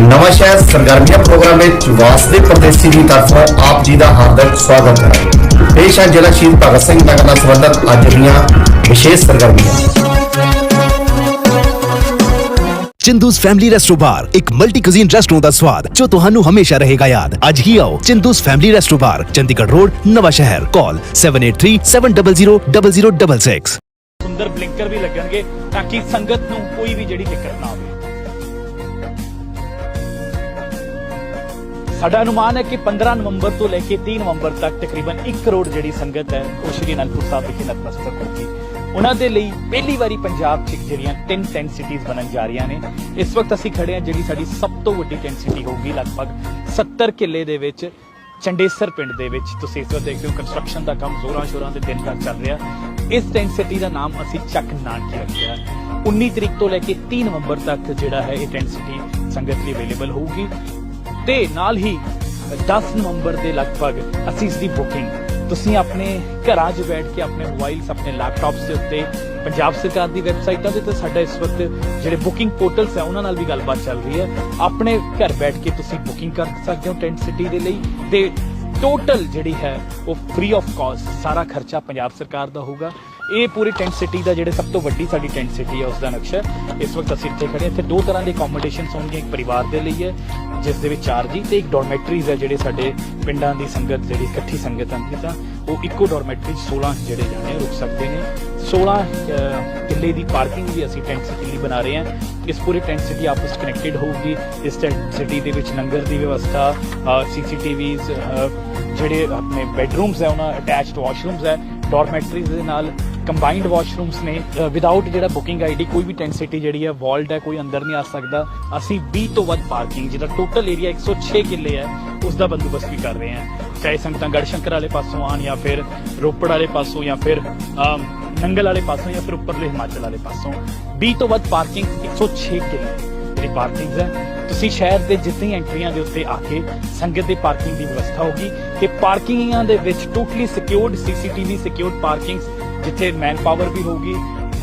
ਨਵਾਂ ਸ਼ਹਿਰ ਸਰਗਰਮੀਆਂ ਪ੍ਰੋਗਰਾਮ ਵਿੱਚ ਵਾਸਦੇ ਪ੍ਰਦੇਸ਼ੀ ਦੀ ਤਰਫੋਂ ਆਪ ਜੀ ਦਾ ਹਾਰਦਿਕ ਸਵਾਗਤ ਹੈ ਪੇਸ਼ ਹੈ ਜ਼ਿਲ੍ਹਾ ਸ਼ਹੀਦ ਭਗਤ ਸਿੰਘ ਨਗਰ ਨਾਲ ਸੰਬੰਧਿਤ ਅੱਜ ਦੀਆਂ ਵਿਸ਼ੇਸ਼ ਸਰਗਰਮੀਆਂ ਚਿੰਦੂਸ ਫੈਮਿਲੀ ਰੈਸਟੋ ਬਾਰ ਇੱਕ ਮਲਟੀ ਕੁਜ਼ੀਨ ਰੈਸਟੋਰੈਂਟ ਦਾ ਸਵਾਦ ਜੋ ਤੁਹਾਨੂੰ ਹਮੇਸ਼ਾ ਰਹੇਗਾ ਯਾਦ ਅੱਜ ਹੀ ਆਓ Chindu's family resto bar Chandigarh road Nawanshahr call 7837000066 ਸੁੰਦਰ ਬਲਿੰਕਰ ਵੀ ਲੱਗਣਗੇ ਤਾਂ ਕਿ ਸੰਗਤ ਨੂੰ ਕੋਈ ਵੀ ਜਿਹੜੀ ਦਿੱਕਤ ਨਾ ਆਵੇ ਸਾਡਾ ਅਨੁਮਾਨ ਹੈ ਕਿ 15 ਨਵੰਬਰ ਤੋਂ ਲੈ ਕੇ 30 ਨਵੰਬਰ ਤੱਕ ਤਕਰੀਬਨ 1 ਕਰੋੜ ਜਿਹੜੀ ਸੰਗਤ ਹੈ, ਉਹ ਸ਼੍ਰੀ ਅਨੰਦਪੁਰ ਸਾਹਿਬ ਵਿਖੇ ਨਤਮਸਤਕ ਹੋਗੀ ਉਹਨਾਂ ਦੇ ਲਈ ਪਹਿਲੀ ਵਾਰੀ ਪੰਜਾਬ 'ਚ ਜਿਹੜੀਆਂ ਤਿੰਨ ਟੈਂਟ ਸਿਟੀਜ਼ ਬਣਨ ਜਾ ਰਹੀਆਂ ਨੇ। ਇਸ ਵਕਤ ਅਸੀਂ ਖੜੇ ਹਾਂ ਜਿਹੜੀ ਸਾਡੀ ਸਭ ਤੋਂ ਵੱਡੀ ਟੈਂਟ ਸਿਟੀ ਹੋਊਗੀ, ਲਗਭਗ 70 ਕਿੱਲੇ ਦੇ ਵਿੱਚ, ਚੰਡੇਸਰ ਪਿੰਡ ਦੇ ਵਿੱਚ। ਤੁਸੀਂ ਇਸ ਵਕਤ ਦੇਖਦੇ ਹੋ ਕੰਸਟਰਕਸ਼ਨ ਦਾ ਕੰਮ ਜ਼ੋਰਾਂ ਸ਼ੋਰਾਂ ਦੇ ਦਿਨ ਤੱਕ ਚੱਲ ਰਿਹਾ। ਇਸ ਟੈਂਟ ਸਿਟੀ ਦਾ ਨਾਮ ਅਸੀਂ ਚੱਕ ਨਾਨਕੀ ਰੱਖਿਆ। 19 ਤਰੀਕ ਤੋਂ ਲੈ ਕੇ 30 ਨਵੰਬਰ ਤੱਕ ਜਿਹੜਾ ਹੈ ਇਹ ਟੈਂਟ ਸਿਟੀ ਸੰਗਤ ਲਈ ਅਵੇਲੇਬਲ ਹੋਊਗੀ। ਤੇ ਨਾਲ ਹੀ 10 ਨਵੰਬਰ ਦੇ ਲਗਭਗ ਅਸੀਂ ਇਸ ਦੀ ਬੁਕਿੰਗ ਤੁਸੀਂ ਆਪਣੇ ਘਰਾਂ 'ਚ ਬੈਠ ਕੇ ਆਪਣੇ ਮੋਬਾਈਲਸ ਆਪਣੇ ਲੈਪਟਾਪਸ ਦੇ ਉੱਤੇ ਪੰਜਾਬ ਸਰਕਾਰ ਦੀ ਵੈਬਸਾਈਟਾਂ ਦੇ ਤੇ ਸਾਡਾ ਇਸ ਵਕਤ ਜਿਹੜੇ ਬੁਕਿੰਗ ਪੋਰਟਲਸ ਹੈ ਉਹਨਾਂ ਨਾਲ ਵੀ ਗੱਲਬਾਤ ਚੱਲ ਰਹੀ ਹੈ। ਆਪਣੇ ਘਰ ਬੈਠ ਕੇ ਤੁਸੀਂ ਬੁਕਿੰਗ ਕਰ ਸਕਦੇ ਹੋ ਟੈਂਟ ਸਿਟੀ ਦੇ ਲਈ। ਤੇ ਟੋਟਲ ਜਿਹੜੀ ਹੈ ਉਹ ਫ੍ਰੀ ਆਫ ਕਾਸਟ ਸਾਰਾ ਖਰਚਾ ਪੰਜਾਬ ਸਰਕਾਰ ਦਾ ਹੋਊਗਾ। ਇਹ ਪੂਰੀ ਟੈਂਟ ਸਿਟੀ ਦਾ ਜਿਹੜੇ ਸਭ ਤੋਂ ਵੱਡੀ ਸਾਡੀ ਟੈਂਟ ਸਿਟੀ ਹੈ ਉਸ ਦਾ ਨਕਸ਼ਾ ਇਸ ਵਕਤ ਅਸੀਂ ਇੱਥੇ ਖੜੇ ਹਾਂ। ਇੱਥੇ ਦੋ ਤਰ੍ਹਾਂ ਦੇ ਅਕੋਮੋਡੇਸ਼ਨਸ ਹੋਣਗੇ ਇੱਕ ਪਰਿਵਾਰ ਦੇ ਲਈ ਹੈ, ਜਿਸ ਦੇ ਵਿੱਚ ਚਾਰ ਜੀ, ਤੇ ਇੱਕ ਡੋਰਮੈਟਰੀਜ਼ ਹੈ ਜਿਹੜੇ ਸਾਡੇ ਪਿੰਡਾਂ ਦੀ ਸੰਗਤ, ਜਿਹੜੀ ਇਕੱਠੀ ਸੰਗਤ ਆਂਦੀ ਤਾਂ ਉਹ ਇੱਕੋ ਡੋਰਮੈਟਰੀ 'ਚ 16 ਜਿਹੜੇ ਜਾਣੇ ਰੁਕ ਸਕਦੇ ਨੇ। 16 ਕਿੱਲੇ ਦੀ ਪਾਰਕਿੰਗ ਵੀ ਅਸੀਂ ਟੈਂਟ ਸਿਟੀ ਲਈ ਬਣਾ ਰਹੇ ਹਾਂ। ਇਸ ਪੂਰੀ ਟੈਂਟ ਸਿਟੀ ਆਪਸ ਕਨੈਕਟਡ ਹੋਊਗੀ। ਇਸ ਟੈਂਟ ਸਿਟੀ ਦੇ ਵਿੱਚ ਲੰਗਰ ਦੀ ਵਿਵਸਥਾ ਸੀਸੀਟੀਵੀਜ਼ ਜਿਹੜੇ ਆਪਣੇ ਬੈਡਰੂਮਸ ਹੈ, ਉਹਨਾਂ ਅਟੈਚਡ ਵਾਸ਼ਰੂਮਸ ਹੈ ਡੋਰਮੈਟਰੀਜ਼ ਦੇ ਨਾਲ ਕੰਬਾਈਨਡ ਵਾਸ਼ਰੂਮਸ ਨੇ। ਵਿਦਆਊਟ ਜਿਹੜਾ ਬੁਕਿੰਗ ਆਈਡੀ ਕੋਈ ਵੀ ਟੈਂਟ ਸਿਟੀ ਜਿਹੜੀ ਹੈ ਵਾਲਡ ਹੈ, ਕੋਈ ਅੰਦਰ ਨਹੀਂ ਆ ਸਕਦਾ। ਅਸੀਂ 20 ਤੋਂ ਵੱਧ ਪਾਰਕਿੰਗ ਜਿਹਦਾ ਟੋਟਲ ਏਰੀਆ 106 ਕਿੱਲੇ ਹੈ ਉਸ ਦਾ ਬੰਦੋਬਸਤ ਵੀ ਕਰ ਰਹੇ ਹਾਂ। ਚਾਹੇ ਸੰਗਤਾਂ ਗੜਸ਼ੰਕਰ ਵਾਲੇ ਪਾਸੋਂ ਆਣ ਜਾਂ ਫਿਰ ਰੋਪੜ ਵਾਲੇ ਪਾਸੋਂ ਜਾਂ ਫਿਰ ਨੰਗਲ ਵਾਲੇ ਪਾਸੋਂ ਜਾਂ ਫਿਰ ਉੱਪਰਲੇ ਹਿਮਾਚਲ ਵਾਲੇ ਪਾਸੋਂ 20 ਤੋਂ ਵੱਧ ਪਾਰਕਿੰਗ 106 ਕਿੱਲੇ ਜਿਹੜੀ ਪਾਰਕਿੰਗਸ ਹੈ। ਤੁਸੀਂ ਸ਼ਹਿਰ ਦੇ ਜਿੰਨੀ ਐਂਟਰੀਆਂ ਦੇ ਉੱਤੇ ਆ ਕੇ ਸੰਗਤ ਦੇ ਪਾਰਕਿੰਗ ਦੀ ਵਿਵਸਥਾ ਹੋਗੀ ਤੇ ਪਾਰਕਿੰਗਾਂ ਦੇ ਵਿੱਚ totally secured CCTV secured parkings ਜਿੱਥੇ ਮੈਨ ਪਾਵਰ ਵੀ ਹੋਊਗੀ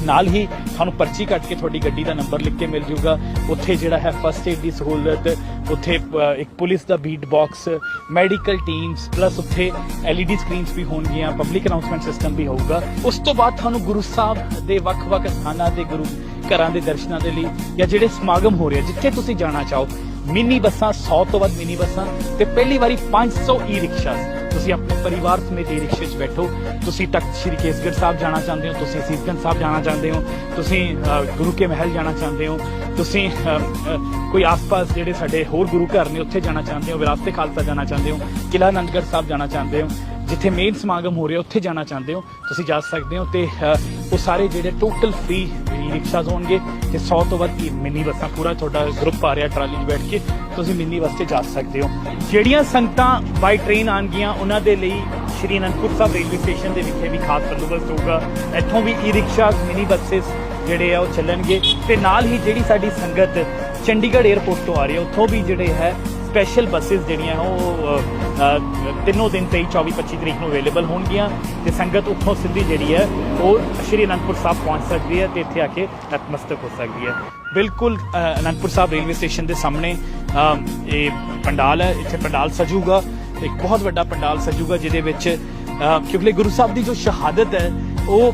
ਨਾਲ ਹੀ ਤੁਹਾਨੂੰ ਪਰਚੀ ਕੱਟ ਕੇ ਤੁਹਾਡੀ ਗੱਡੀ ਦਾ ਨੰਬਰ ਲਿਖ ਕੇ ਮਿਲ ਜਾਊਗਾ ਉੱਥੇ ਜਿਹੜਾ ਹੈ ਫਸਟ ਏਡ ਦੀ ਸਹੂਲਤ, ਉੱਥੇ ਇੱਕ ਪੁਲਿਸ ਦਾ beat box medical teams plus ਉੱਥੇ LED ਸਕਰੀਨਸ ਵੀ ਹੋਣਗੀਆਂ ਪਬਲਿਕ ਅਨਾਉਂਸਮੈਂਟ ਸਿਸਟਮ ਵੀ ਹੋਊਗਾ। ਉਸ ਤੋਂ ਬਾਅਦ ਤੁਹਾਨੂੰ ਗੁਰੂ ਸਾਹਿਬ ਦੇ ਵੱਖ-ਵੱਖ ਸਥਾਨਾਂ ਦੇ ਗੁਰੂ ਘਰਾਂ ਦੇ ਦਰਸ਼ਨਾਂ ਦੇ ਲਈ ਜਾਂ ਜਿਹੜੇ ਸਮਾਗਮ ਹੋ ਰਹੇ ਜਿੱਥੇ ਤੁਸੀਂ ਜਾਣਾ ਚਾਹੋ, ਮਿੰਨੀ ਬੱਸਾਂ 100 ਤੋਂ ਵੱਧ ਮਿੰਨੀ ਬੱਸਾਂ ਤੇ ਪਹਿਲੀ ਵਾਰੀ 500 ਈ ਰਿਕਸ਼ਾ ਤੁਸੀਂ ਆਪਣੇ ਪਰਿਵਾਰ ਸਮੇਤ ਈ ਰਿਕਸ਼ੇ 'ਚ ਬੈਠੋ। ਤੁਸੀਂ ਤਖਤ ਸ੍ਰੀ ਕੇਸਗੜ੍ਹ ਸਾਹਿਬ ਜਾਣਾ ਚਾਹੁੰਦੇ ਹੋ ਤੁਸੀਂ ਸੀਸਗੰਜ ਸਾਹਿਬ ਜਾਣਾ ਚਾਹੁੰਦੇ ਹੋ ਤੁਸੀਂ ਗੁਰੂ ਕੇ ਮਹਿਲ ਜਾਣਾ ਚਾਹੁੰਦੇ ਹੋ ਤੁਸੀਂ ਅ, ਕੋਈ ਆਸ-ਪਾਸ ਜਿਹੜੇ ਸਾਡੇ ਹੋਰ ਗੁਰੂ ਘਰ ਨੇ ਉੱਥੇ ਜਾਣਾ ਚਾਹੁੰਦੇ ਹੋ ਵਿਰਾਸਤੇ ਖਾਲਸਾ ਜਾਣਾ ਚਾਹੁੰਦੇ ਹੋ ਕਿਲਾ ਆਨੰਦਗੜ੍ਹ ਸਾਹਿਬ ਜਾਣਾ ਚਾਹੁੰਦੇ ਹੋ। ਜਿੱਥੇ ਮੇਨ ਸਮਾਗਮ ਹੋ ਰਿਹਾ, ਉੱਥੇ ਜਾਣਾ ਚਾਹੁੰਦੇ ਹੋ, ਤੁਸੀਂ ਜਾ ਸਕਦੇ ਹੋ ਤੇ ਉਹ ਸਾਰੇ ਜਿਹੜੇ ਟੋਟਲ ਫ੍ਰੀ ਈ ਰਿਕਸ਼ਾਜ਼ ਹੋਣਗੇ ਤੇ 100 ਤੋਂ ਵੱਧ ਕੀ ਮਿੰਨੀ ਬੱਸਾਂ ਪੂਰਾ ਤੁਹਾਡਾ ਗਰੁੱਪ ਆ ਰਿਹਾ ਟਰਾਲੀ 'ਚ ਬੈਠ ਕੇ, ਤੁਸੀਂ ਮਿੰਨੀ ਬੱਸ ਤੇ ਜਾ ਸਕਦੇ ਹੋ। ਜਿਹੜੀਆਂ ਸੰਗਤਾਂ ਬਾਈ ਟ੍ਰੇਨ ਆਣਗੀਆਂ ਉਹਨਾਂ ਦੇ ਲਈ ਸ਼੍ਰੀ ਅਨੰਦਪੁਰ ਸਾਹਿਬ ਰੇਲਵੇ ਸਟੇਸ਼ਨ ਦੇ ਵਿਖੇ ਵੀ ਖਾਸ ਬੰਦੋਬਸਤ ਹੋਊਗਾ। ਇੱਥੋਂ ਵੀ ਈ ਰਿਕਸ਼ਾ ਮਿੰਨੀ ਬੱਸਸ ਜਿਹੜੇ ਆ, ਉਹ ਚੱਲਣਗੇ ਤੇ ਨਾਲ ਹੀ ਜਿਹੜੀ ਸਾਡੀ ਸੰਗਤ ਚੰਡੀਗੜ੍ਹ 에ਅਰਪੋਰਟ ਤੋਂ ਆ ਰਹੀ ਹੈ, ਉੱਥੋਂ ਵੀ ਜਿਹੜੇ ਹੈ ਸਪੈਸ਼ਲ ਬੱਸਸ ਜਿਹੜੀਆਂ ਉਹ ਤਿੰਨੋਂ ਦਿਨ 23 24 25 ਤਰੀਕ ਨੂੰ ਅਵੇਲੇਬਲ ਹੋਣਗੀਆਂ ਤੇ ਸੰਗਤ ਉੱਥੋਂ ਸਿੱਧੀ ਜਿਹੜੀ ਹੈ, ਉਹ ਸ਼੍ਰੀ ਅਨੰਦਪੁਰ ਸਾਹਿਬ ਪਹੁੰਚ ਸਕਦੀ ਹੈ ਤੇ ਇੱਥੇ ਆ ਕੇ ਨਤਮਸਤਕ ਹੋ ਸਕਦੀ ਹੈ। ਬਿਲਕੁਲ ਅਨੰਦਪੁਰ ਸਾਹਿਬ ਰੇਲਵੇ ਸਟੇਸ਼ਨ ਦੇ ਸਾਹਮਣੇ ਇਹ ਪੰਡਾਲ ਹੈ, ਇੱਥੇ ਪੰਡਾਲ ਸਜੂਗਾ, ਇੱਕ ਬਹੁਤ ਵੱਡਾ ਪੰਡਾਲ ਸਜੂਗਾ ਜਿਹਦੇ ਵਿੱਚ ਕਿਉਂਕਿ ਗੁਰੂ ਸਾਹਿਬ ਦੀ ਜੋ ਸ਼ਹਾਦਤ ਹੈ, ਉਹ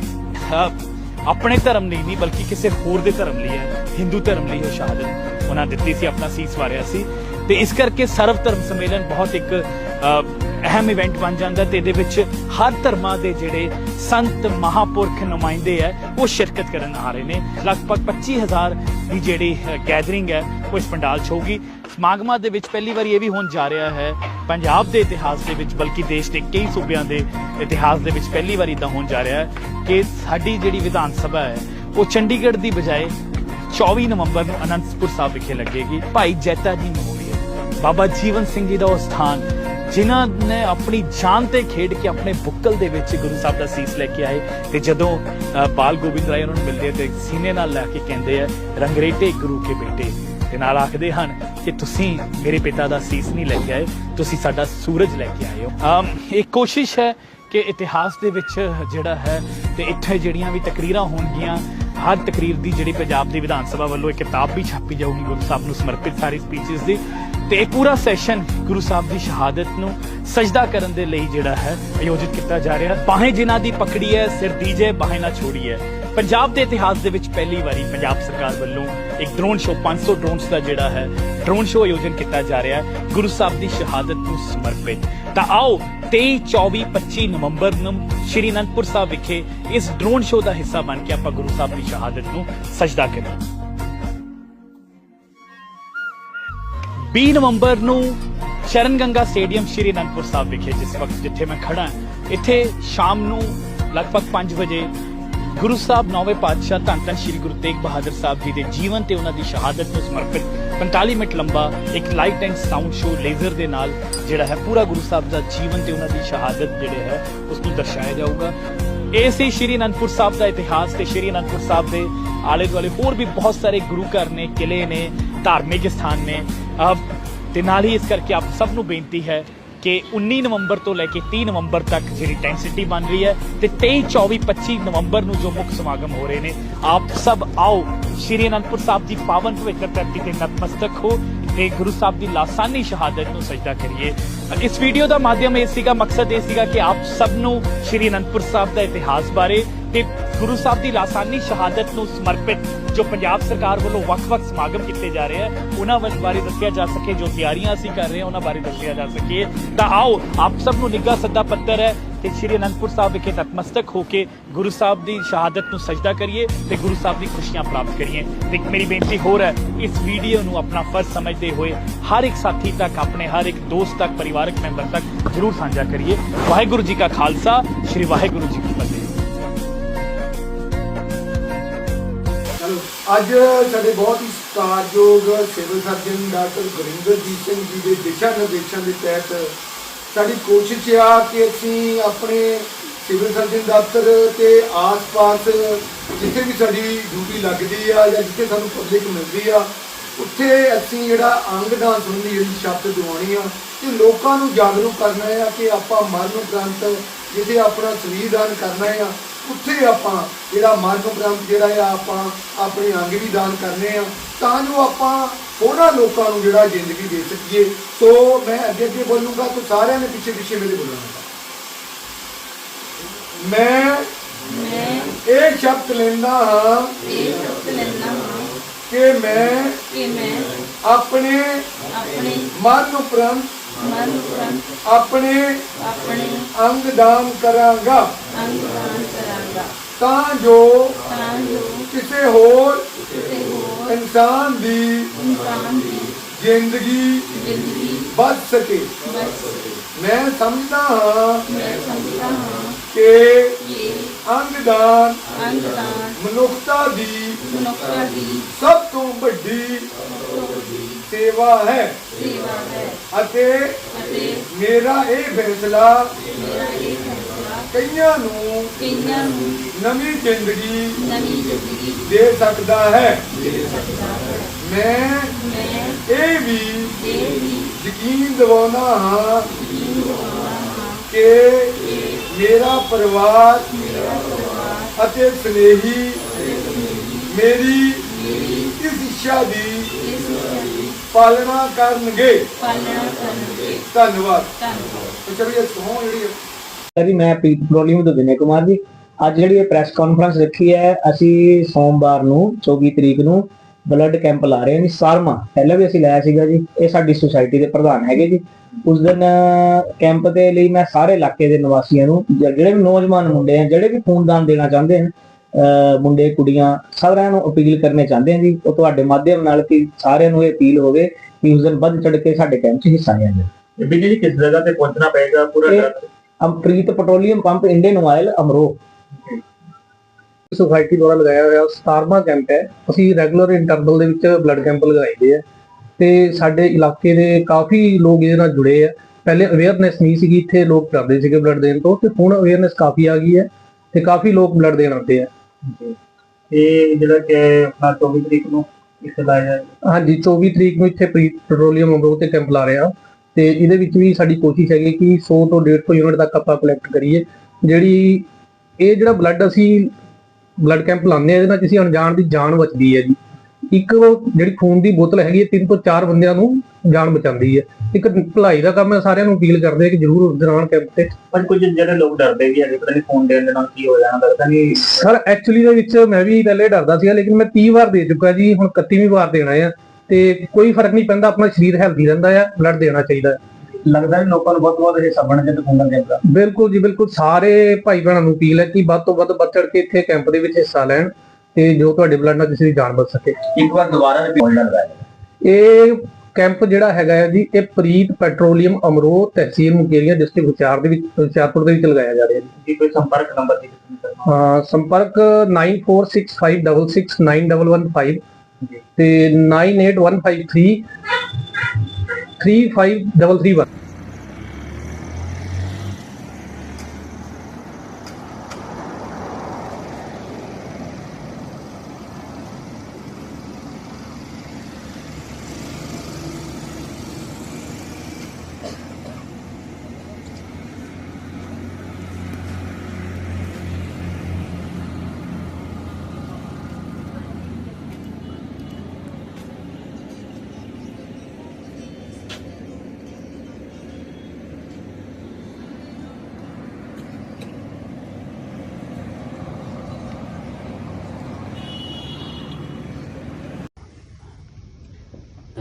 ਆਪਣੇ ਧਰਮ ਲਈ ਨਹੀਂ, ਬਲਕਿ ਕਿਸੇ ਹੋਰ ਦੇ ਧਰਮ ਲਈ ਹੈ ਹਿੰਦੂ ਧਰਮ ਲਈ ਉਹ ਸ਼ਹਾਦਤ ਉਹਨਾਂ ਦਿੱਤੀ ਸੀ, ਆਪਣਾ ਸੀਸ ਵਾਰਿਆ ਸੀ। ਤੇ ਇਸ ਕਰਕੇ ਸਰਵ ਧਰਮ ਸੰਮੇਲਨ ਬਹੁਤ ਇੱਕ ਅਹਿਮ ਇਵੈਂਟ ਬਣ ਜਾਂਦਾ ਤੇ ਇਹਦੇ ਵਿੱਚ ਹਰ ਧਰਮਾਂ ਦੇ ਜਿਹੜੇ ਸੰਤ ਮਹਾਪੁਰਖ ਨੁਮਾਇੰਦੇ ਹੈ, ਉਹ ਸ਼ਿਰਕਤ ਕਰਨ ਆ ਰਹੇ ਨੇ। ਲਗਭਗ 25000 ਦੀ ਜਿਹੜੀ ਗੈਦਰਿੰਗ ਹੈ, ਉਹ ਇਸ ਪੰਡਾਲ 'ਚ ਹੋਊਗੀ। ਸਮਾਗਮਾਂ ਦੇ ਵਿੱਚ ਪਹਿਲੀ ਵਾਰੀ ਇਹ ਵੀ ਹੋਣ ਜਾ ਰਿਹਾ ਹੈ, ਪੰਜਾਬ ਦੇ ਇਤਿਹਾਸ ਦੇ ਵਿੱਚ, ਬਲਕਿ ਦੇਸ਼ ਦੇ ਕਈ ਸੂਬਿਆਂ ਦੇ ਇਤਿਹਾਸ ਦੇ ਵਿੱਚ ਪਹਿਲੀ ਵਾਰੀ ਇਦਾਂ ਹੋਣ ਜਾ ਰਿਹਾ ਹੈ ਕਿ ਸਾਡੀ ਜਿਹੜੀ ਵਿਧਾਨ ਸਭਾ ਹੈ, ਉਹ ਚੰਡੀਗੜ੍ਹ ਦੀ ਬਜਾਏ 24 ਨਵੰਬਰ ਨੂੰ ਅਨੰਦਪੁਰ ਸਾਹਿਬ ਵਿਖੇ ਲੱਗੇਗੀ। ਭਾਈ ਜੈਤਾ ਜੀ ਮੈਮੋਰੀਅਲ ਬਾਬਾ ਜੀਵਨ ਸਿੰਘ ਜੀ ਦਾ ਉਹ ਸਥਾਨ ਜਿਨ੍ਹਾਂ ਨੇ ਆਪਣੀ ਜਾਨ ਤੇ ਖੇਡ ਕੇ ਆਪਣੇ ਬੁੱਕਲ ਦੇ ਵਿੱਚ ਗੁਰੂ ਸਾਹਿਬ ਦਾ ਸੀਸ ਲੈ ਕੇ ਆਏ ਤੇ ਜਦੋਂ ਅ, ਬਾਲ ਗੋਬਿੰਦ ਰਾਏ ਉਹਨਾਂ ਨੂੰ ਮਿਲਦੇ ਤੇ ਸੀਨੇ ਨਾਲ ਲੈ ਕੇ ਕਹਿੰਦੇ ਆ ਰੰਗਰੇਟੇ ਗੁਰੂ ਕੇ ਬੇਟੇ। ਤੇ ਨਾਲ ਆਖਦੇ ਹਨ ਕਿ ਤੁਸੀਂ ਮੇਰੇ ਪਿਤਾ ਦਾ ਸੀਸ ਨਹੀਂ ਲੈ ਕੇ ਆਏ ਤੁਸੀਂ ਸਾਡਾ ਸੂਰਜ ਲੈ ਕੇ ਆਏ ਹੋ। ਅਮ, ਇਹ ਕੋਸ਼ਿਸ਼ ਹੈ ਕਿ ਇਤਿਹਾਸ ਦੇ ਵਿੱਚ ਜਿਹੜਾ ਹੈ ਤੇ ਇੱਥੇ ਜਿਹੜੀਆਂ ਵੀ ਤਕਰੀਰਾਂ ਹੋਣਗੀਆਂ ਹਰ ਤਕਰੀਰ ਦੀ ਜਿਹੜੀ ਪੰਜਾਬ ਦੀ ਵਿਧਾਨ ਸਭਾ ਵੱਲੋਂ ਇੱਕ ਕਿਤਾਬ ਵੀ ਛਾਪੀ ਜਾਊਗੀ ਗੁਰੂ ਸਾਹਿਬ ਨੂੰ ਸਮਰਪਿਤ ਸਾਰੀ ਸਪੀਚਸ ਦੀ। ਤੇ ਇਹ ਪੂਰਾ ਸੈਸ਼ਨ ਗੁਰੂ ਸਾਹਿਬ ਦੀ ਸ਼ਹਾਦਤ ਨੂੰ ਸਜਦਾ ਕਰਨ ਦੇ ਲਈ ਜਿਹੜਾ ਹੈ ਆਯੋਜਿਤ ਕੀਤਾ ਜਾ ਰਿਹਾ। ਹੈ ਬਾहें ਜਿਨ੍ਹਾਂ ਦੀ ਪਕੜੀ ਹੈ, ਸਿਰ ਦੀਜੇ ਬਾहें ਨਾ ਛੋੜੀ ਹੈ। ਪੰਜਾਬ ਦੇ ਇਤਿਹਾਸ ਦੇ ਵਿੱਚ ਪਹਿਲੀ ਵਾਰੀ ਪੰਜਾਬ ਸਰਕਾਰ ਵੱਲੋਂ ਇੱਕ ਡਰੋਨ ਸ਼ੋਅ 500 ਡਰੋਨਸ ਦਾ ਜਿਹੜਾ ਹੈ ਡਰੋਨ ਸ਼ੋ ਆਯੋਜਨ ਕੀਤਾ ਜਾ ਰਿਹਾ ਹੈ। ਗੁਰੂ ਸਾਹਿਬ ਦੀ ਸ਼ਹਾਦਤ ਨੂੰ ਸਮਰਪਿਤ। ਤਾਂ ਆਓ 23 24 25 ਨਵੰਬਰ ਨੂੰ ਸ਼੍ਰੀ ਅਨੰਦਪੁਰ ਸਾਹਿਬ ਵਿਖੇ ਇਸ ਡਰੋਨ ਸ਼ੋਅ ਦਾ ਹਿੱਸਾ ਬਣ ਕੇ ਆਪਾਂ ਗੁਰੂ ਸਾਹਿਬ ਦੀ ਸ਼ਹਾਦਤ ਨੂੰ ਸਜਦਾ ਕਰੀਏ। 20 ਨਵੰਬਰ ਨੂੰ ਸ਼ਰਨ ਗੰਗਾ ਸਟੇਡੀਅਮ ਸ਼੍ਰੀ ਅਨੰਦਪੁਰ ਸਾਹਿਬ ਵਿਖੇ, ਜਿਸ ਵਕਤ ਜਿੱਥੇ ਮੈਂ ਖੜਾ ਇੱਥੇ ਸ਼ਾਮ ਨੂੰ ਲਗਭਗ 5 ਵਜੇ ਗੁਰੂ ਸਾਹਿਬ ਨੌਵੇਂ ਪਾਤਸ਼ਾਹ ਧੰਨ ਧੰਨ ਸ਼੍ਰੀ ਗੁਰੂ ਤੇਗ ਬਹਾਦਰ ਸਾਹਿਬ ਜੀ ਦੇ ਜੀਵਨ ਤੇ ਉਹਨਾਂ ਦੀ ਸ਼ਹਾਦਤ ਨੂੰ ਸਮਰਪਿਤ 45 ਮਿੰਟ ਲੰਬਾ ਇੱਕ light and sound show laser ਦੇ ਨਾਲ ਜਿਹੜਾ ਹੈ ਪੂਰਾ ਗੁਰੂ ਸਾਹਿਬ ਦਾ ਜੀਵਨ ਤੇ ਉਹਨਾਂ ਦੀ ਸ਼ਹਾਦਤ ਜਿਹੜੇ ਹੈ, ਉਸ ਨੂੰ ਦਰਸਾਇਆ ਜਾਊਗਾ। ਇਹ ਸੀ ਸ਼੍ਰੀ ਅਨੰਦਪੁਰ ਸਾਹਿਬ ਦਾ ਇਤਿਹਾਸ ਤੇ ਸ਼੍ਰੀ ਅਨੰਦਪੁਰ ਸਾਹਿਬ ਦੇ ਆਲੇ ਦੁਆਲੇ ਹੋਰ ਵੀ ਬਹੁਤ ਸਾਰੇ ਗੁਰੂ ਘਰ ਨੇ, ਕਿਲੇ ਨੇ ਧਾਰਮਿਕ ਸਥਾਨ ਨੇ। ਤੇ ਨਾਲ ਹੀ ਇਸ ਕਰਕੇ ਆਪ ਸਭ ਨੂੰ ਬੇਨਤੀ ਹੈ ਕਿ 19 ਨਵੰਬਰ ਤੋਂ ਲੈ ਕੇ 30 ਨਵੰਬਰ ਤੱਕ ਜਿਹੜੀ ਟੈਂਸਿਟੀ ਬਣ ਰਹੀ ਹੈ ਤੇ 23 24 25 ਨਵੰਬਰ ਨੂੰ ਜੋ ਮੁੱਖ ਸਮਾਗਮ ਹੋ ਰਹੇ ਨੇ, ਆਪ ਸਭ ਆਓ। ਸ਼੍ਰੀ ਅਨੰਦਪੁਰ ਸਾਹਿਬ ਦੀ ਪਾਵਨ ਪਵਿੱਤਰ ਧਰਤੀ ਤੇ ਨਤਮਸਤਕ ਹੋ ਤੇ ਗੁਰੂ ਸਾਹਿਬ ਦੀ ਲਾਸਾਨੀ ਸ਼ਹਾਦਤ ਨੂੰ ਸਜਦਾ ਕਰੀਏ। ਇਸ ਵੀਡੀਓ ਦਾ ਮਾਧਿਅਮ ਇਹ ਸੀਗਾ, ਮਕਸਦ ਇਹ ਸੀਗਾ ਕਿ ਆਪ ਸਭ ਨੂੰ ਸ਼੍ਰੀ ਅਨੰਦਪੁਰ ਸਾਹਿਬ ਦਾ ਇਤਿਹਾਸ ਬਾਰੇ ਤੇ ਗੁਰੂ ਸਾਹਿਬ ਦੀ ਲਾਸਾਨੀ ਸ਼ਹਾਦਤ ਨੂੰ ਸਮਰਪਿਤ ਜੋ ਪੰਜਾਬ ਸਰਕਾਰ ਵੱਲੋਂ ਵੱਖ-ਵੱਖ ਸਮਾਗਮ ਕੀਤੇ ਜਾ ਰਹੇ ਆ, ਉਹਨਾਂ ਬਾਰੇ ਦੱਸਿਆ ਜਾ ਸਕੇ, ਜੋ ਤਿਆਰੀਆਂ ਅਸੀਂ ਕਰ ਰਹੇ ਹਾਂ, ਉਹਨਾਂ ਬਾਰੇ ਦੱਸਿਆ ਜਾ ਸਕੇ। ਤਾਂ ਆਓ, ਆਪ ਸਭ ਨੂੰ ਨਿੱਘਾ ਸੱਦਾ ਪੱਤਰ ਹੈ ਤੇ ਸ਼੍ਰੀ ਅਨੰਦਪੁਰ ਸਾਹਿਬ ਵਿਖੇ ਨਤਮਸਤਕ ਹੋ ਕੇ ਗੁਰੂ ਸਾਹਿਬ ਦੀ ਸ਼ਹਾਦਤ ਨੂੰ ਸਜਦਾ ਕਰੀਏ ਤੇ ਗੁਰੂ ਸਾਹਿਬ ਦੀ ਖੁਸ਼ੀਆਂ ਪ੍ਰਾਪਤ ਕਰੀਏ। ਤੇ ਇੱਕ ਮੇਰੀ ਬੇਨਤੀ ਹੋਰ ਹੈ, ਇਸ ਵੀਡੀਓ ਨੂੰ ਆਪਣਾ ਫਰਜ਼ ਸਮਝਦੇ ਹੋਏ ਹਰ ਇੱਕ ਸਾਥੀ ਤੱਕ, ਆਪਣੇ ਹਰ ਇੱਕ ਦੋਸਤ ਤੱਕ, ਪਰਿਵਾਰਕ ਮੈਂਬਰ ਤੱਕ ਜਰੂਰ ਸਾਂਝਾ ਕਰੀਏ। ਵਾਹਿਗੁਰੂ ਜੀ ਕਾ ਖਾਲਸਾ, ਸ਼੍ਰੀ ਵਾਹਿਗੁਰੂ ਜੀ ਅੱਜ ਸਾਡੇ ਬਹੁਤ ਹੀ ਸਤਿਕਾਰਯੋਗ civil surgeon doctor Gurinderjit Singh ji ਦੇ ਦਿਸ਼ਾ ਨਿਰਦੇਸ਼ਾਂ ਦੇ ਤਹਿਤ ਸਾਡੀ ਕੋਸ਼ਿਸ਼ ਆ ਕਿ ਅਸੀਂ ਆਪਣੇ ਸਿਵਲ ਸਰਜਨ ਦਫ਼ਤਰ ਤੇ ਆਸ-ਪਾਸ ਜਿੱਥੇ ਵੀ ਸਾਡੀ ਡਿਊਟੀ ਲੱਗਦੀ ਆ ਜਾਂ ਜਿੱਥੇ ਸਾਨੂੰ ਪਬਲਿਕ ਮਿਲਦੀ ਆ, ਉੱਥੇ ਅਸੀਂ ਜਿਹੜਾ ਅੰਗਦਾਨ ਸੰਬੰਧੀ ਜਿਹੜੀ ਛੱਤ ਦਿਵਾਉਣੀ ਆ, ਤੇ ਲੋਕਾਂ ਨੂੰ ਜਾਗਰੂਕ ਕਰਨਾ ਆ ਕਿ ਆਪਾਂ ਮਰਨ ਉਪਰੰਤ ਜਿੱਥੇ ਆਪਣਾ ਸਰੀਰ ਦਾਨ ਕਰਨਾ ਆ ਉੱਥੇ ਆਪਾਂ ਜਿਹੜਾ ਮਰਨ ਉਪਰੰਤ ਜਿਹੜਾ ਆ ਆਪਾਂ ਆਪਣੇ ਅੰਗ ਵੀ ਦਾਨ ਕਰਨੇ ਆ ਤਾਂ ਜੋ ਆਪਾਂ ਹੋਰਾਂ ਲੋਕਾਂ ਨੂੰ ਜਿਹੜਾ ਜ਼ਿੰਦਗੀ ਦੇ ਸਕੀਏ। ਸੋ ਮੈਂ ਅੱਗੇ ਅੱਗੇ ਬੋਲੂੰਗਾ ਤਾਂ ਸਾਰਿਆਂ ਨੇ ਪਿੱਛੇ ਪਿੱਛੇ ਮੇਰੇ ਬੋਲਣਾ ਮੈਂ ਇਹ ਸ਼ਬਦ ਲੈਂਦਾ ਹਾਂ ਇਹ ਸ਼ਬਦ ਲੈਂਦਾ ਹਾਂ ਕਿ ਮੈਂ ਕਿ ਮੈਂ ਆਪਣੇ ਆਪਣੇ ਮਰਨ ਉਪਰੰਤ ਮਨ ਉਪਰੰਤ ਆਪਣੇ ਆਪਣੇ ਅੰਗ ਦਾਨ ਕਰਾਂਗਾ। ਅੰਗਦਾਨ ਕਰਾਂਗਾ ਤਾਂ ਜੋ ਕਿਸੇ ਹੋਰ ਇਨਸਾਨ ਦੀ ਜ਼ਿੰਦਗੀ ਬਚ ਸਕੇ। ਮੈਂ ਸਮਝਦਾ ਹਾਂ ਕਿ ਅੰਗਦਾਨ ਮਨੁੱਖਤਾ ਦੀ ਸਭ ਤੋਂ ਵੱਡੀ ਸੇਵਾ ਹੈ। ਅਤੇ ਮੇਰਾ ਇਹ ਫੈਸਲਾ ਕਈਆਂ ਨੂੰ ਕਈਆਂ ਨੂੰ ਨਵੀਂ ਜ਼ਿੰਦਗੀ ਨਵੀਂ ਜ਼ਿੰਦਗੀ ਦੇ ਸਕਦਾ ਹੈ। ਦੇ ਸਕਦਾ ਹੈ। ਮੈਂ ਮੈਂ ਇਹ ਵੀ ਇਹ ਵੀ ਯਕੀਨ ਦਿਵਾਉਣਾ ਹਾਂ ਕਿ ਮੇਰਾ ਪਰਿਵਾਰ ਅਤੇ ਸਨੇਹੀ ਮੇਰੀ ਇਸ ਇੱਛਾ ਦੀ ਪਾਲਣਾ ਕਰਨਗੇ। ਪਾਲਣਾ ਕਰਨਗੇ। ਧੰਨਵਾਦ। ਧੰਨਵਾਦ। ਚਲੋ ਇਹ ਸੋਹ ਜਿਹੜੀ ਜੀ ਮੈਂ ਪੀਟ ਪੈਟਰੋਲੀਅਮ ਤੋਂ ਵਿਨੈ ਕੁਮਾਰ ਜੀ। ਅੱਜ ਜਿਹੜੀ ਇਹ ਪ੍ਰੈਸ ਕਾਨਫਰੰਸ ਰੱਖੀ ਹੈ ਅਸੀਂ ਸੋਮਵਾਰ ਨੂੰ 24 ਤਰੀਕ ਨੂੰ ਬਲੱਡ ਕੈਂਪ ਲਾ ਰਹੇ ਹਾਂ ਜੀ ਸਾਰਮਾ। ਪਹਿਲਾਂ ਵੀ ਅਸੀਂ ਲਾਇਆ ਸੀਗਾ ਜੀ ਇਹ ਸਾਡੀ ਸੁਸਾਇਟੀ ਦੇ ਪ੍ਰਧਾਨ ਹੈਗੇ ਜੀ। ਉਸ ਦਿਨ ਕੈਂਪ ਦੇ ਲਈ ਮੈਂ ਸਾਰੇ ਇਲਾਕੇ ਦੇ ਨਿਵਾਸੀਆਂ ਨੂੰ ਜਿਹੜੇ ਵੀ ਨੌਜਵਾਨ ਮੁੰਡੇ ਆ ਜਿਹੜੇ ਵੀ ਖੂਨਦਾਨ ਦੇਣਾ ਚਾਹੁੰਦੇ ਹਨ ਮੁੰਡੇ ਕੁੜੀਆਂ ਸਾਰਿਆਂ ਨੂੰ ਅਪੀਲ ਕਰਨੇ ਚਾਹੁੰਦੇ ਹਾਂ ਜੀ ਉਹ ਤੁਹਾਡੇ ਮਾਧਿਅਮ ਨਾਲ ਕਿ ਸਾਰਿਆਂ ਨੂੰ ਇਹ ਅਪੀਲ ਹੋਵੇ ਕਿ ਉਸ ਦਿਨ ਵੱਧ ਚੜ ਕੇ ਸਾਡੇ ਕੈਂਪ 'ਚ ਹਿੱਸਾ ਲਿਆ ਜਾਵੇ। ਬਿਜਲੀ ਕਿਸ ਜਗ੍ਹਾ ਤੇ ਪਹੁੰਚਣਾ ਪਏਗਾ ਪੂਰਾ Ampreet petroleum pump Indian oil Amro society ਦੁਆਰਾ ਲਗਾਇਆ ਹੋਇਆ ਸਟਾਰਮਾ ਕੈਂਪ ਹੈ ਅਸੀਂ ਰੈਗੂਲਰ ਇੰਟਰਵਲ ਦੇ ਵਿੱਚ ਬਲੱਡ ਕੈਂਪ ਲਗਾਈਦੇ ਆ ਤੇ ਸਾਡੇ ਇਲਾਕੇ ਦੇ ਕਾਫੀ ਲੋਕ ਇਹਦੇ ਨਾਲ ਜੁੜੇ ਆ ਪਹਿਲੇ ਅਵੇਅਰਨੈਸ ਨਹੀਂ ਸੀਗੀ ਇੱਥੇ ਲੋਕ ਡਰਦੇ ਸੀਗੇ ਬਲੱਡ ਦੇਣ ਤੋਂ ਤੇ ਹੁਣ ਅਵੇਅਰਨੈਸ ਕਾਫੀ ਆ ਗਈ ਹੈ ਤੇ ਕਾਫੀ ਲੋਕ ਬਲੱਡ ਦੇਣ ਆਉਂਦੇ ਆ ਇਹ ਜਿਹੜਾ ਕਿ ਆਪਣਾ 24 ਤਰੀਕ ਨੂੰ ਇੱਥੇ ਲਾਇਆ ਹਾਂਜੀ 24 ਤਰੀਕ ਨੂੰ ਇੱਥੇ ਪੈਟਰੋਲੀਅਮ ਅਮਰੋ ਤੇ ਕੈਂਪ ਲਾ ਰਿਹਾ ਤੇ ਇਹਦੇ ਵਿੱਚ ਵੀ ਸਾਡੀ ਕੋਸ਼ਿਸ਼ ਹੈਗੀ ਕਿ 100 ਤੋਂ 150 ਯੂਨਿਟ ਤੱਕ ਆਪਾਂ ਕਲੈਕਟ ਕਰੀਏ। ਜਿਹੜੀ ਇਹ ਜਿਹੜਾ ਬਲੱਡ ਅਸੀਂ ਬਲੱਡ ਕੈਂਪ ਲਾਉਂਦੇ ਆ ਇਹਦੇ ਨਾਲ ਕਿਸੇ ਅਣਜਾਣ ਦੀ ਜਾਨ ਬਚਦੀ ਹੈ ਜੀ। ਇੱਕ ਜਿਹੜੀ ਖੂਨ ਦੀ ਬੋਤਲ ਹੈਗੀ ਹੈ ਤਿੰਨ ਤੋਂ ਚਾਰ ਬੰਦਿਆਂ ਨੂੰ ਜਾਨ ਬਚਾਉਂਦੀ ਹੈ। ਇੱਕ ਭਲਾਈ ਦਾ ਕੰਮ ਹੈ ਸਾਰਿਆਂ ਨੂੰ ਅਪੀਲ ਕਰਦੇ ਆ ਕਿ ਜ਼ਰੂਰ ਦੌਰਾਨ ਕੈਂਪ ਤੇ ਪਰ ਕੁਝ ਜਿਹੜੇ ਲੋਕ ਡਰਦੇ ਵੀ ਹੈਗੇ ਪਤਾ ਨਹੀਂ ਫੋਨ ਦੇਣ ਦੇ ਨਾਲ ਕੀ ਹੋ ਜਾਣਾ ਲੱਗਦਾ ਨਹੀਂ ਸਰ ਐਕਚੁਅਲੀ ਦੇ ਵਿੱਚ ਮੈਂ ਵੀ ਪਹਿਲੇ ਡਰਦਾ ਸੀਗਾ ਲੇਕਿਨ ਮੈਂ 30 ਵਾਰ ਦੇ ਚੁੱਕਾ ਜੀ ਹੁਣ 31ਵੀਂ ਵਾਰ ਦੇਣਾ ਆ ਤੇ ਕੋਈ ਫ਼ਰਕ ਨਹੀਂ ਪੈਂਦਾ ਆਪਣਾ ਸਰੀਰ ਹੈਲਦੀ ਰਹਿੰਦਾ ਆ ਬਲੱਡ ਦੇਣਾ ਚਾਹੀਦਾ। ਲੱਗਦਾ ਵੀ ਲੋਕਾਂ ਨੂੰ ਬਹੁਤ ਬਹੁਤ ਹਿੱਸਾ ਬਣ ਕੇ ਖੂਨ ਕੈਂਪ ਦਾ ਬਿਲਕੁਲ ਜੀ ਬਿਲਕੁਲ। ਸਾਰੇ ਭਾਈ ਭੈਣਾਂ ਨੂੰ ਅਪੀਲ ਹੈ ਕਿ ਵੱਧ ਤੋਂ ਵੱਧ ਵੱਧ ਚੜ ਕੇ ਇੱਥੇ ਕੈਂਪ ਦੇ ਵਿੱਚ ਹਿੱਸਾ ਲੈਣ ਤੇ ਜੋ ਤੁਹਾਡੇ ਬਲੱਡ ਨਾਲ ਕਿਸੇ ਦੀ ਜਾਨ ਬਚ ਸਕੇ। ਇੱਕ ਵਾਰ ਦੁਬਾਰਾ ਰਿਪੀਟ ਲੱਗਦਾ ਇਹ ਕੈਂਪ ਜਿਹੜਾ ਹੈਗਾ ਹੈ ਜੀ ਇਹ ਪ੍ਰੀਤ ਪੈਟਰੋਲੀਅਮ ਅਮਰੋ ਤਹਿਸੀਲ ਮੁਕੇਰੀਆ ਡਿਸਟ੍ਰਿਕਟ ਹੁਸ਼ਿਆਰ ਦੇ ਵਿੱਚ ਹੁਸ਼ਿਆਰਪੁਰ ਦੇ ਵਿੱਚ ਲਗਾਇਆ ਜਾ ਰਿਹਾ ਹੈ ਜੀ ਕੋਈ ਸੰਪਰਕ ਨੰਬਰ ਦੀ ਹਾਂ ਸੰਪਰਕ 9465669115 ਤੇ 98153 35331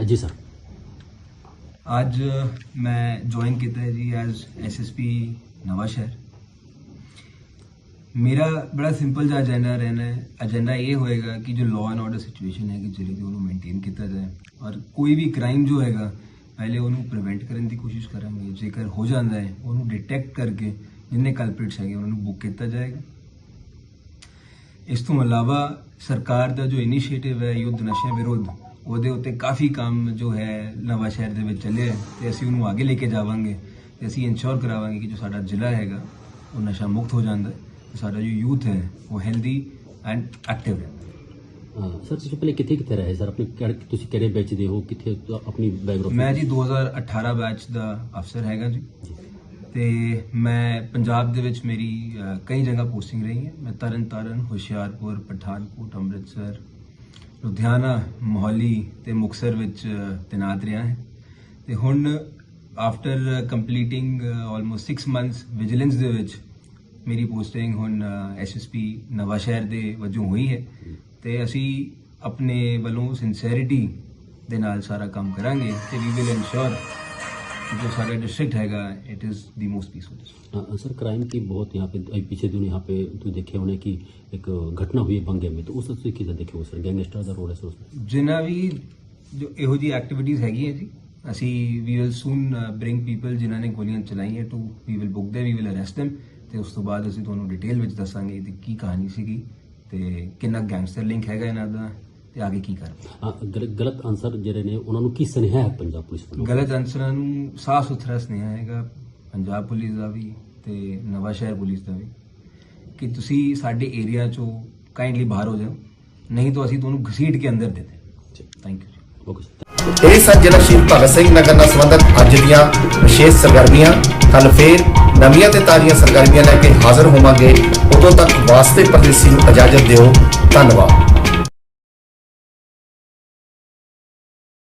ਜੀ ਸਰ। ਅੱਜ ਮੈਂ ਜੁਆਇਨ ਕੀਤਾ ਹੈ ਜੀ ਐਜ਼ ਐਸਐਸਪੀ ਨਵਾਂ ਸ਼ਹਿਰ ਮੇਰਾ ਬੜਾ ਸਿੰਪਲ ਜਿਹਾ ਏਜੰਡਾ ਰਹਿਣਾ ਹੈ। ਏਜੰਡਾ ਇਹ ਹੋਏਗਾ ਕਿ ਜੋ ਲਾਅ ਐਂਡ ਆਰਡਰ ਸਿਚੁਏਸ਼ਨ ਹੈ ਕਿ ਜਿਹੜੀ ਕਿ ਉਹਨੂੰ ਮੇਨਟੇਨ ਕੀਤਾ ਜਾਏ ਔਰ ਕੋਈ ਵੀ ਕ੍ਰਾਈਮ ਜੋ ਹੈਗਾ, ਪਹਿਲੇ ਉਹਨੂੰ ਪ੍ਰੀਵੈਂਟ ਕਰਨ ਦੀ ਕੋਸ਼ਿਸ਼ ਕਰਾਂਗੇ। ਜੇਕਰ ਹੋ ਜਾਂਦਾ ਹੈ, ਉਹਨੂੰ ਡਿਟੈਕਟ ਕਰਕੇ ਜਿੰਨੇ ਕਲਪ੍ਰਿਟਸ ਹੈਗੇ, ਉਹਨਾਂ ਨੂੰ ਬੁੱਕ ਕੀਤਾ ਜਾਏਗਾ। ਇਸ ਤੋਂ ਇਲਾਵਾ ਸਰਕਾਰ ਦਾ ਜੋ ਇਨੀਸ਼ੀਏਟਿਵ ਹੈ, ਯੁੱਧ ਨਸ਼ੇ ਵਿਰੁੱਧ ਉਹਦੇ ਉੱਤੇ ਕਾਫੀ ਕੰਮ ਜੋ ਹੈ ਨਵਾਂ ਸ਼ਹਿਰ ਦੇ ਵਿੱਚ ਚੱਲਿਆ ਹੈ ਤੇ ਅਸੀਂ ਉਹਨੂੰ ਅੱਗੇ ਲੈ ਕੇ ਜਾਵਾਂਗੇ ਤੇ ਅਸੀਂ ਇਨਸ਼ੋਰ ਕਰਾਵਾਂਗੇ ਕਿ ਜੋ ਸਾਡਾ ਜ਼ਿਲ੍ਹਾ ਹੈਗਾ ਉਹ ਨਸ਼ਾ ਮੁਕਤ ਹੋ ਜਾਂਦਾ ਤੇ ਸਾਡਾ ਜੋ ਯੂਥ ਹੈ ਉਹ ਹੈਲਦੀ ਐਂਡ ਐਕਟਿਵ ਹੈ। ਸਰ ਤੁਸੀਂ ਪਹਿਲੇ ਕਿੱਥੇ ਕਿੱਥੇ ਰਹੇ ਸਰ? ਆਪਣੇ ਕਿਹੜੇ- ਤੁਸੀਂ ਕਿਹੜੇ ਬੈਚ ਦੇ ਹੋ? ਕਿੱਥੇ ਆਪਣੀ ਬੈਕਗ੍ਰਾਉਂਡ ਮੈਂ ਜੀ 2018 ਬੈਚ ਦਾ ਅਫਸਰ ਹੈਗਾ ਜੀ। ਤੇ ਮੈਂ ਪੰਜਾਬ ਦੇ ਵਿੱਚ ਮੇਰੀ ਕਈ ਜਗ੍ਹਾ ਪੋਸਟਿੰਗ ਰਹੀ ਹੈ ਮੈਂ ਤਰਨ ਤਾਰਨ ਹੁਸ਼ਿਆਰਪੁਰ ਪਠਾਨਕੋਟ ਅੰਮ੍ਰਿਤਸਰ ਲੁਧਿਆਣਾ ਮੋਹਾਲੀ ਤੇ ਮੁਕਸਰ ਵਿੱਚ ਅ, ਤੈਨਾਤ ਰਿਹਾ ਹੈ। ਤੇ ਹੁਣ after completing almost 6 months vigilance ਦੇ ਵਿੱਚ ਮੇਰੀ ਪੋਸਟਿੰਗ ਹੁਣ ਐਸਐਸਪੀ ਨਵਾਂ ਸ਼ਹਿਰ ਦੇ ਵਜੋਂ ਹੋਈ ਹੈ। ਤੇ ਅਸੀਂ ਆਪਣੇ ਵੱਲੋਂ ਸਿੰਸੈਰਿਟੀ ਦੇ ਨਾਲ ਸਾਰਾ ਕੰਮ ਕਰਾਂਗੇ ਤੇ ਵੀ ਵਿਲ ਇਨਸ਼ੋਰ जो सारा डिस्ट्रिक्ट हैगा it is the most peaceful sir crime की बहुत यहाँ पे अभी पीछे दिन यहाँ पे तो देखे होने की एक घटना हुई है बंगे में तो उस से किधर देखे हो सर गैंगस्टर का रोल है सर उसमें ਜਿਨ੍ਹਾਂ ਵੀ ਜੋ ਇਹੋ ਜੀ ਐਕਟੀਵਿਟੀਜ਼ ਹੈਗੀਆਂ ਜੀ ਅਸੀਂ ਵੀ ਵਿਲ ਸੂਨ ਬ੍ਰਿੰਗ ਪੀਪਲ ਜਿਨ੍ਹਾਂ ਨੇ ਗੋਲੀਆਂ ਚਲਾਈਆਂ ਟੂ ਵੀ ਵਿਲ ਬੁੱਕ ਦੇ ਵੀ ਵਿਲ ਅਰੈਸਟ them ਤੇ ਉਸ ਤੋਂ ਬਾਅਦ ਅਸੀਂ ਤੁਹਾਨੂੰ ਡਿਟੇਲ ਵਿੱਚ ਦੱਸਾਂਗੇ ਕਿ ਕੀ ਕਹਾਣੀ ਸੀਗੀ ਤੇ ਕਿੰਨਾ ਗੈਂਗਸਟਰ ਲਿੰਕ ਹੈਗਾ ਇਹਨਾਂ ਦਾ ਤੇ ਆਗੇ ਕੀ ਕਰਨਾ ਗਲਤ ਆਨਸਰ ਜਿਹੜੇ ਨੇ ਉਹਨਾਂ ਨੂੰ ਕੀ ਸੁਨੇਹਾ ਹੈ ਪੰਜਾਬ ਪੁਲਿਸ ਵੱਲੋਂ? ਗਲਤ ਅਨਸਰਾਂ ਨੂੰ ਸਾਫ਼ ਸੁਥਰਾ ਸੁਨੇਹਾ ਹੈਗਾ ਪੰਜਾਬ ਪੁਲਿਸ ਦਾ ਵੀ ਤੇ ਨਵਾਂ ਸ਼ਹਿਰ ਪੁਲਿਸ ਦਾ ਵੀ ਕਿ ਤੁਸੀਂ ਸਾਡੇ ਏਰੀਆ ਚੋਂ ਕਾਈਂਡਲੀ ਬਾਹਰ ਹੋ ਜਾਓ ਨਹੀਂ ਤਾਂ ਅਸੀਂ ਤੁਹਾਨੂੰ ਘਸੀਟ ਕੇ ਅੰਦਰ ਦੇ ਦੇ ਥੈਂਕ ਯੂ ਇਹ ਸਨ ਜ਼ਿਲ੍ਹਾ ਸ਼ਹੀਦ ਭਗਤ ਸਿੰਘ ਨਗਰ ਨਾਲ ਸੰਬੰਧਿਤ ਅੱਜ ਦੀਆਂ ਵਿਸ਼ੇਸ਼ ਸਰਗਰਮੀਆਂ ਕੱਲ ਫੇਰ ਨਵੀਆਂ ਤੇ ਤਾਜ਼ੀਆਂ ਸਰਗਰਮੀਆਂ ਲੈ ਕੇ ਹਾਜ਼ਰ ਹੋਵਾਂਗੇ। ਉਦੋਂ ਤੱਕ ਵਾਸਤੇ ਪ੍ਰਦੇਸ਼ੀ ਨੂੰ ਇਜਾਜ਼ਤ ਦਿਓ। ਧੰਨਵਾਦ।